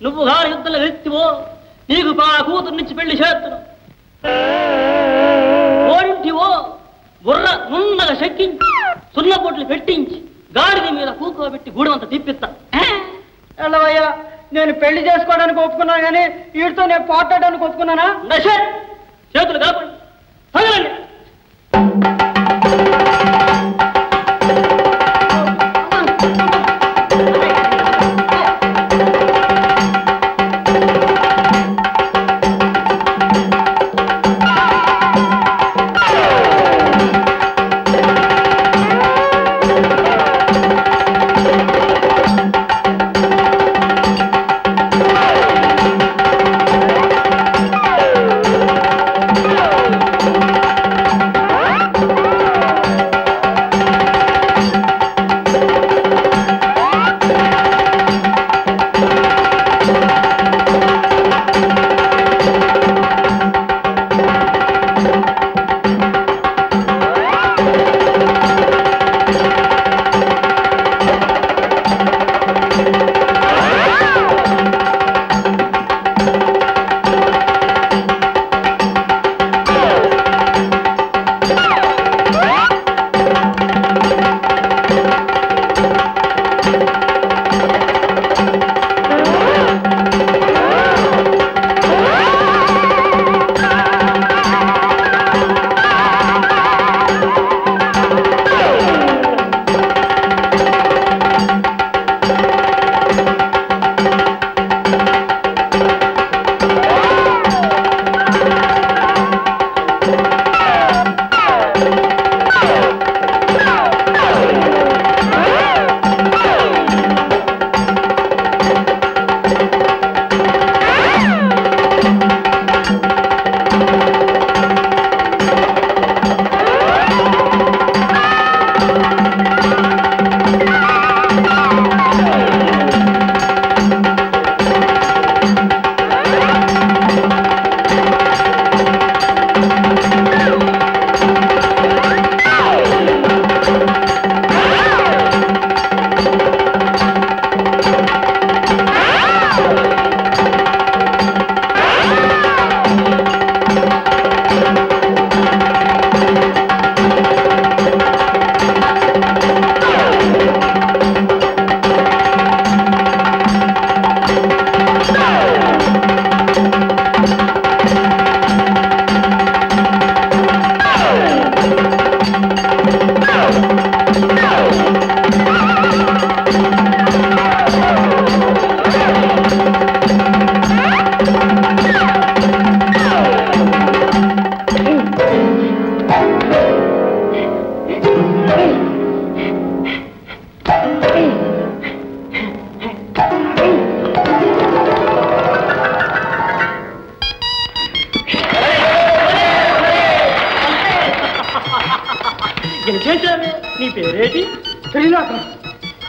నువ్వు గాని యుద్ధంలో వ్యక్తివో నీకు మా కూతురు నుంచి పెళ్ళి చేస్తును ఓడింటివో బుర్ర నున్నగా చెక్కించి సున్నపోట్లు పెట్టించి గాడిద మీద కూకోబెట్టి గూడమంతా తిప్పిస్తా. ఎల్లవయ్యా నేను పెళ్ళి చేసుకోవడానికి ఒప్పుకున్నాను కానీ వీటితో నేను పోట్లాడడానికి ఒప్పుకున్నానా? చేతులు కాపండి. తగలండి.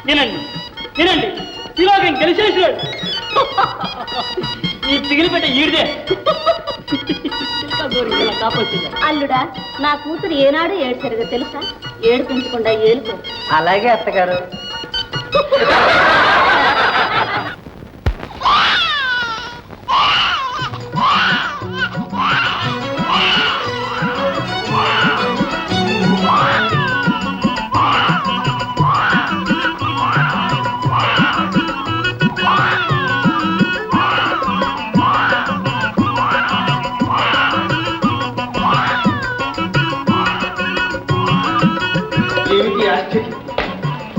వినండి. వినండి. ఇలాగ గెలిచేసాడు ఈ ఈడిదే. గోరి ఇలా కాపాడుతుందా. అల్లుడా నా కూతురు ఏనాడు ఏడ్చరుగా తెలుసా? ఏడిపించకుండా ఏలుకో. అలాగే అత్తగారు.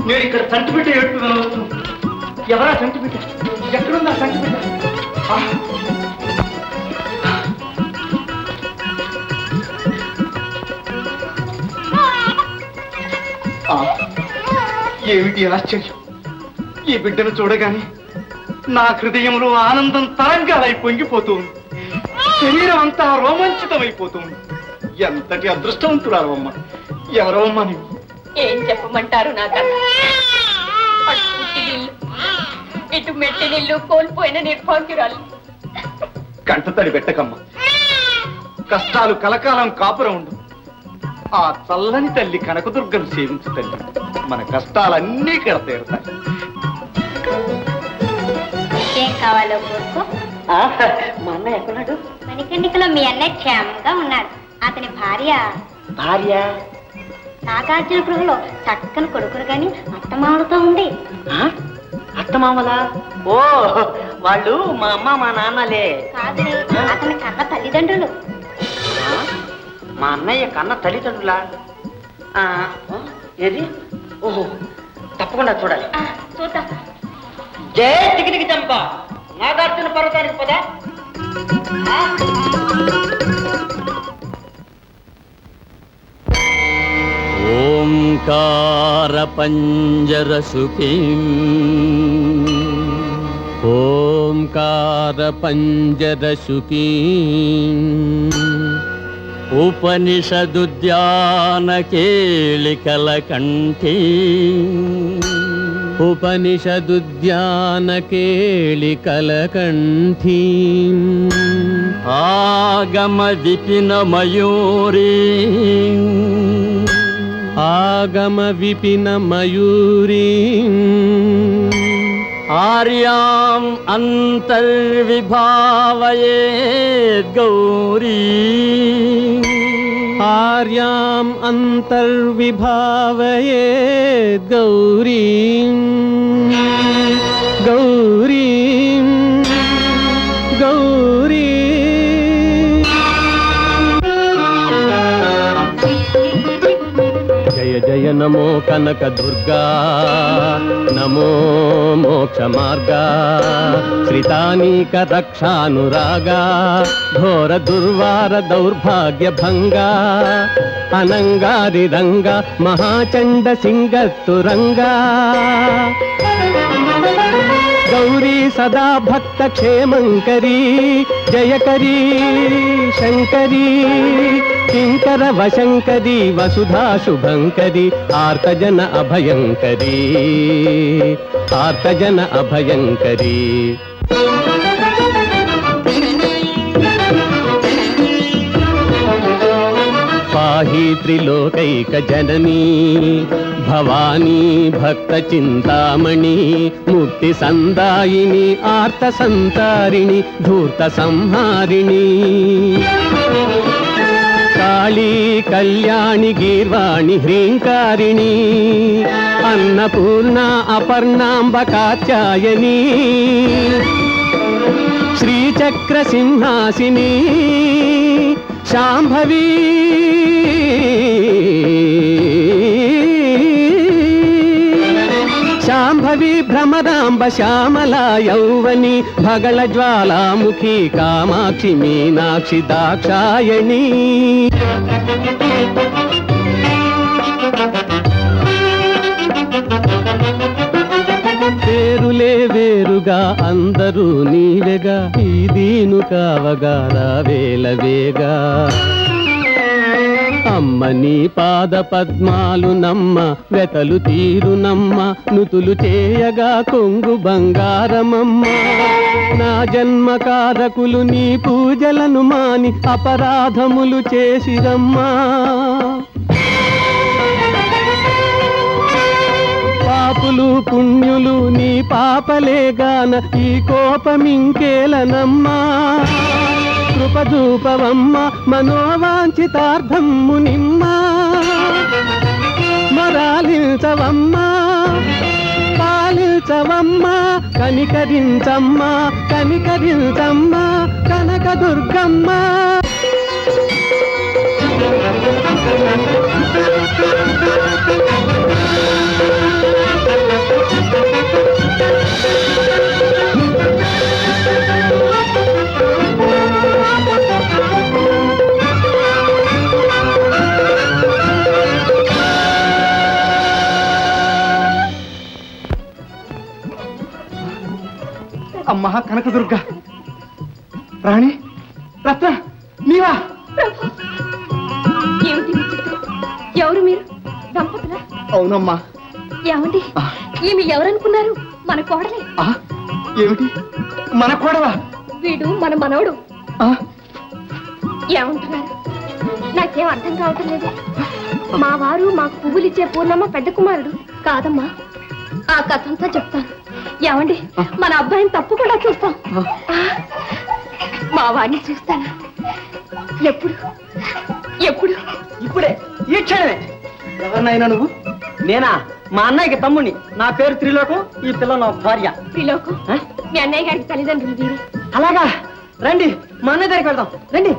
నేను ఇక్కడ సంటి బిడ్డ వినవచ్చు ఎవరా సంటి బిడ్డ ఎక్కడుందా సంటి బిడ్డ ఏమిటి ఆశ్చర్యం? ఈ బిడ్డను చూడగానే నా హృదయంలో ఆనందం తరంగాలై పొంగిపోతుంది శరీరం అంతా రోమాంచితమైపోతుంది. ఎంతటి అదృష్టవంతురాలమ్మ ఎవరో అమ్మా నీవు ఏం చెప్పమంటారు నాకన్నా ఇటు మెట్టినిల్లు కోల్పోయిన నిర్భాగ్యురాలు. కంటతడి పెట్టకమ్మ. కష్టాలు కలకాలం కాపురం ఉండు. ఆ చల్లని తల్లి కనకదుర్గను సేవించు తల్లి. మన కష్టాలన్నీ కడతీరుతాయి ఏం కావాలో కోరుకో. ఆ, మా అన్నయ్య ఎక్కడున్నాడు మణికండికలో మీ అన్నయ్య క్షేమంగా ఉన్నాడు. అతని భార్య? భార్య? నాగార్జున గృహలో చక్కని కొడుకును గాని అత్తమామలతో ఉంది ఆ? అత్తమామలా? ఓ వాళ్ళు మా అమ్మ మా నాన్నలే. కాదు అతని కన్న తల్లిదండ్రులు? మా అన్నయ్య కన్న తల్లిదండ్రులా? ఏది? ఓహో తప్పకుండా చూడాలి. చూద్దాం. జై టికిటికి చంప. నాగార్జున పర్వతానికి పదా? ఓంకారపంజరసుకీ. ఓంకారపంజరసుకీ. ఉపనిషదుద్యానకేళికల కంఠీ ఉపనిషదుద్యానకేళికల आगमविपिनमयूरीम्। आर्याम् अन्तर्विभावये गौरी। आर्याम् अन्तर्विभावये गौरीम् गौरी। నమో కనక దుర్గా నమో మోక్ష మార్గా శ్రితానీక రక్షానురాగా ఘోర దుర్వార దౌర్భాగ్య భంగా అనంగారి రంగ మహాచండ సింగత్తురంగా గౌరీ సదా భక్త క్షేమంకరీ జయకరీ శంకరీ కింకర వశంకరీ వసుధా శుభంకరీ ఆర్తజన అభయంకరీ ఆర్తజన అభయంకరీ పాహి త్రిలోకైక జననీ భవానీ భక్త చింతామణి ముక్తి సందాయిని ఆర్త సంతారిణి ధూర్త సంహారిణి. కాళీ కళ్యాణి గీర్వాణి హ్రీంకారిణి అన్నపూర్ణ అపర్ణాంబ కాత్యాయని శ్రీచక్ర సింహాసిని శాంభవీ. శాంభవి భ్రమరాంబ శ్యామల యౌవని భగళ జ్వాలాముఖి కామాక్షి మీనాక్షి దాక్షాయణి. పేరులే వేరుగా అందరూ నీవెగా ఈ దీను కావగా రావేల వేగా. అమ్మ నీ పాద పద్మాలు నమ్మ వెతలు తీరు నమ్మ నుతులు చేయగా కొంగు బంగారమమ్మ. నా జన్మ కారకులు నీ పూజలను మాని అపరాధములు చేసిరమ్మా. పాపులు పుణ్యులు నీ పాపలేగాన ఈ కోపమింకేలనమ్మా. కృపదూపవమ్మ మనోవాంఛితార్థమ్ము నిమ్మా మరాలించవమ్మా పాలించవమ్మా కనికరించమ్మా కనికరించమ్మా కనకదుర్గమ్మా. అమ్మా కనకదుర్గ. రాణి రత్న నీవా ఏమిటి విచిత్రం? ఎవరు మీరు? దంపతులా? అవునమ్మా. ఏమండి? ఈమె ఎవరనుకున్నారు? మన కోడలే. ఆ, ఏమిటి? మన కోడవా వీడు మన మనవడు. ఆ, ఏమంటున్నారు? నాకేం అర్థం కావటం లేదు. మా వారు మాకు పువ్వులిచ్చే పూర్ణమ్మ పెద్ద కుమారుడు. కాదమ్మా ఆ కథ అంతా చెప్తాను. ఏమండి? మన అబ్బాయిని తప్పకుండా చూస్తాం. మా వాడిని చూస్తాను. ఎప్పుడు? ఎప్పుడు? ఇప్పుడే. ఈ క్షణమే. ఎవరినైనా నువ్వు? నేనా? మా అన్నయ్యకి తమ్ముని నా పేరు త్రిలోకం ఈ పిల్ల నా భార్య. త్రిలోకం? మీ అన్నయ్య గారికి తల్లిదండ్రులు వీరి. అలాగా? రండి. మా అన్నయ్య దగ్గరికి వెళ్దాం. రండి.